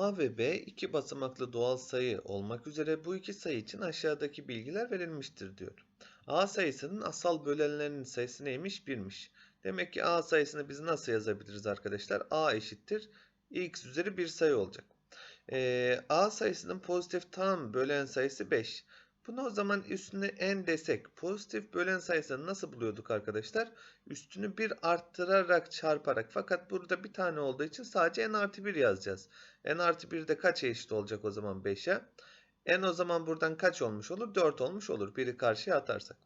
A ve B iki basamaklı doğal sayı olmak üzere bu iki sayı için aşağıdaki bilgiler verilmiştir diyor. A sayısının asal bölenlerinin sayısı neymiş? 1'miş. Demek ki A sayısını biz nasıl yazabiliriz arkadaşlar? A eşittir x üzeri bir sayı olacak. Ee, A sayısının pozitif tam bölen sayısı 5. Bunu o zaman üstüne n desek pozitif bölen sayısını nasıl buluyorduk arkadaşlar? Üstünü 1 arttırarak çarparak fakat burada bir tane olduğu için sadece n artı 1 yazacağız. n artı 1 de kaça eşit olacak o zaman 5'e? n o zaman buradan kaç olmuş olur? 4 olmuş olur. Biri karşıya atarsak.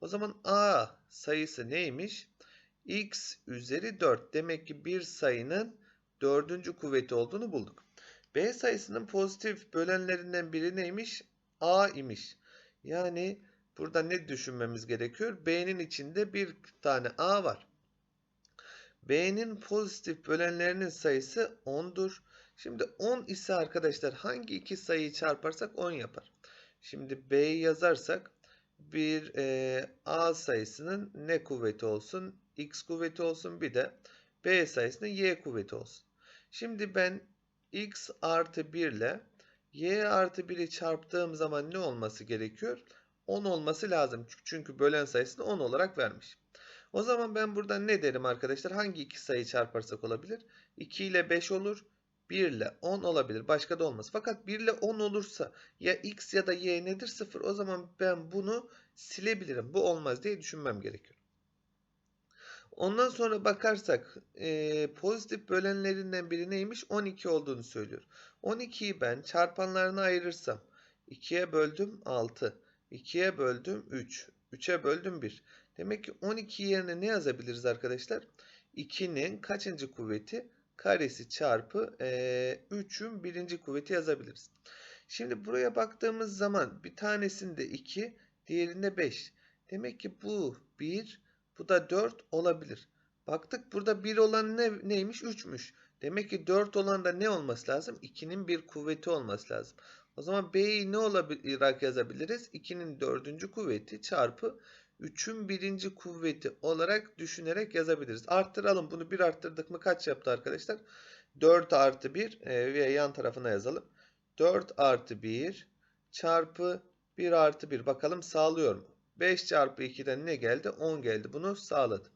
O zaman a sayısı neymiş? x üzeri 4. Demek ki bir sayının dördüncü kuvveti olduğunu bulduk. b sayısının pozitif bölenlerinden biri neymiş? a imiş. Yani burada ne düşünmemiz gerekiyor? B'nin içinde bir tane A var. B'nin pozitif bölenlerinin sayısı 10'dur. Şimdi 10 ise arkadaşlar hangi iki sayıyı çarparsak 10 yapar. Şimdi B'yi yazarsak bir e, A sayısının ne kuvveti olsun? X kuvveti olsun bir de B sayısının Y kuvveti olsun. Şimdi ben X artı 1 ile Y artı 1'i çarptığım zaman ne olması gerekiyor? 10 olması lazım. Çünkü bölen sayısını 10 olarak vermiş. O zaman ben buradan ne derim arkadaşlar? Hangi iki sayı çarparsak olabilir? 2 ile 5 olur. 1 ile 10 olabilir. Başka da olmaz. Fakat 1 ile 10 olursa ya x ya da y nedir? 0. O zaman ben bunu silebilirim. Bu olmaz diye düşünmem gerekiyor. Ondan sonra bakarsak e, pozitif bölenlerinden biri neymiş? 12 olduğunu söylüyor. 12'yi ben çarpanlarına ayırırsam 2'ye böldüm 6. 2'ye böldüm 3. 3'e böldüm 1. Demek ki 12 yerine ne yazabiliriz arkadaşlar? 2'nin kaçıncı kuvveti? Karesi çarpı e, 3'ün birinci kuvveti yazabiliriz. Şimdi buraya baktığımız zaman bir tanesinde 2, diğerinde 5. Demek ki bu 1, bu da 4 olabilir. Baktık burada 1 olan ne, neymiş? 3'müş. Demek ki 4 olan da ne olması lazım? 2'nin bir kuvveti olması lazım. O zaman B'yi ne olarak yazabiliriz? 2'nin dördüncü kuvveti çarpı 3'ün birinci kuvveti olarak düşünerek yazabiliriz. Arttıralım. Bunu 1 arttırdık mı kaç yaptı arkadaşlar? 4 artı 1 e, ve yan tarafına yazalım. 4 artı 1 çarpı 1 artı 1. Bakalım sağlıyor mu? 5 çarpı 2'den ne geldi? 10 geldi. Bunu sağladı.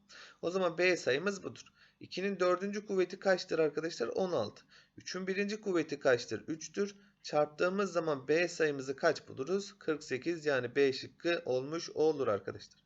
O zaman B sayımız budur. 2'nin dördüncü kuvveti kaçtır arkadaşlar? 16. 3'ün birinci kuvveti kaçtır? 3'tür. Çarptığımız zaman B sayımızı kaç buluruz? 48 yani B şıkkı olmuş olur arkadaşlar.